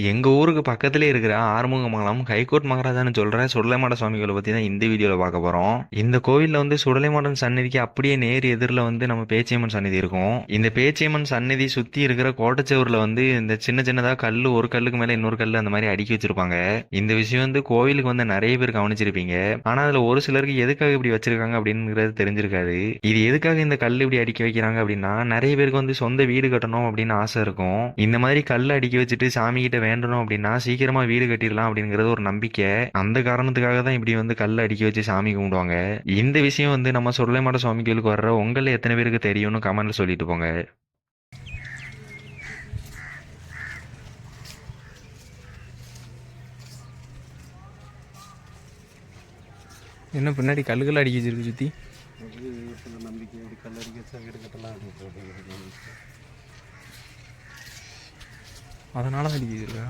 எங்க ஊருக்கு பக்கத்திலே இருக்கிற ஆறுமுகமங்கலம் கைகோட் மகாராஜான்னு சொல்ற சுடலைமாட சுவாமிகளை பத்தி தான் இந்த வீடியோல பார்க்க போறோம். இந்த கோவில்ல வந்து சுடலைமாடன் சன்னதிக்கு அப்படியே நேர் எதிரில் வந்து நம்ம பேச்சியம்மன் சன்னதி இருக்கும். இந்த பேச்சியம்மன் சன்னதி சுத்தி இருக்கிற கோட்டச்சவரில் வந்து இந்த சின்ன சின்னதா கல் ஒரு கல்லுக்கு மேல இன்னொரு கல் அந்த மாதிரி அடுக்கி வச்சிருப்பாங்க. இந்த விஷயம் வந்து கோவிலுக்கு வந்து நிறைய பேர் கவனிச்சிருப்பீங்க. ஆனா அதுல ஒரு சிலருக்கு எதுக்காக இப்படி வச்சிருக்காங்க அப்படிங்கிறது தெரிஞ்சிருக்காது. இது எதுக்காக இந்த கல் இப்படி அடுக்கி வைக்கிறாங்க அப்படின்னா நிறைய பேருக்கு வந்து சொந்த வீடு கட்டணும் அப்படின்னு ஆசை இருக்கும். இந்த மாதிரி கல் அடுக்கி வச்சுட்டு சாமி கிட்ட வேண்டணும் அப்படின்னா சீக்கிரமா வீடு கட்டிடலாம் அப்படிங்கிறது ஒரு நம்பிக்கை. அந்த காரணத்துக்காக தான் இப்படி வந்து கல் அடுக்கி வச்சு சாமி கும்பிடுவாங்க. இந்த விஷயம் வந்து நம்ம சுடலைமாட சுவாமி கோயிலுக்கு வர்ற உங்கள எத்தனை பேருக்கு தெரியும்னு கமெண்ட்ல சொல்லிட்டு போங்க. என்ன பின்னாடி கல்லுகள் அடிக்க வச்சிருக்கு சில நம்பிக்கை கல்லறிக்க வச்சா வீடு கட்டலாம் அப்படின்னு. அதனால் அடிக்குதுல்ல